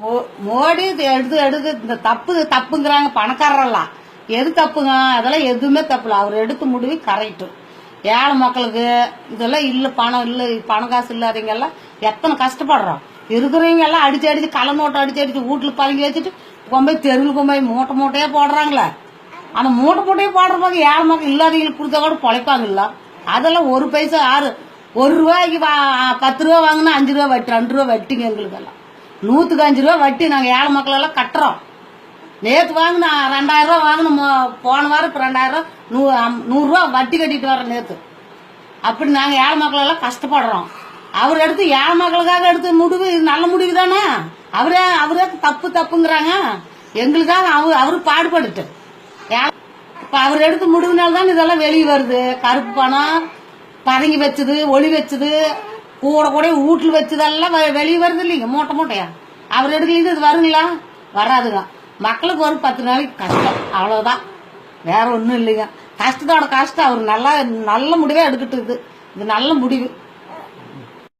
மோ- மோடி இது எடுத்து எடுத்து இந்த தப்பு தப்புங்கிறாங்க பணக்காரரெல்லாம். எது தப்புங்க? அதெல்லாம் எதுவுமே தப்புல அவர் எடுத்து முடிவு கரெக்டு ஏழை மக்களுக்கு இதெல்லாம் இல்லை பணம் இல்லை பணம் காசு இல்லாதவங்க எல்லாம் எத்தனை கஷ்டப்படுறோம். இருக்கிறவங்க எல்லாம் அடிச்சு அடிச்சு களை மூட்டை அடிச்சு அடிச்சு வீட்டில் பழங்கி வச்சுட்டு கொண்டு போய் தெருவில் கொண்டு போய் மூட்டை மூட்டையே போடுறாங்களே. ஆனால் மூட்டை மூட்டையே போடுற போது ஏழை மக்கள் இல்லாதவங்களுக்கு கொடுத்தா கூட பொழைப்பாங்கல்ல அதெல்லாம் ஒரு பைசா ஆறு ஒரு ரூபாய்க்கு வா- பத்து ரூபா வாங்கினா அஞ்சு ரூபா வட்டி ரெண்டு ரூபா வட்டிங்க எங்களுக்கெல்லாம். நூற்றுக்கு அஞ்சு ரூபா வட்டி நாங்கள் ஏழை மக்களெல்லாம் கட்டுறோம். நேற்று வாங்கின ரெண்டாயிரம் ரூபா வாங்கின போன வாரம் இப்போ ரெண்டாயிரம் நூ நூறுரூவா வட்டி கட்டிட்டு வரோம் நேற்று அப்படி நாங்கள் ஏழை மக்களெல்லாம் கஷ்டப்படுறோம். அவர் எடுத்து ஏழை மக்களுக்காக எடுத்த முடிவு இது நல்ல முடிவு தானே? அவரே அவரே தப்பு தப்புங்கிறாங்க. எங்களுக்காக அவர் அவர் பாடுபடுட்டு இப்போ அவர் எடுத்து முடிவுனால்தான் இதெல்லாம் வெளியே வருது. கருப்பு பணம் பதங்கி வச்சது ஒளி வச்சது கூட கூட வீட்டில் வச்சதெல்லாம் வெளியே வருது இல்லைங்க மூட்டை மூட்டையா? அவர் எடுக்கலீங்க இது வருங்களா? வராதுங்க. மக்களுக்கு ஒரு பத்து நாளைக்கு கஷ்டம் அவ்வளோதான் வேற ஒன்றும் இல்லைங்க. கஷ்டத்தோட கஷ்டம் அவர் நல்லா நல்ல முடிவே எடுத்துட்டு இது நல்ல முடிவு.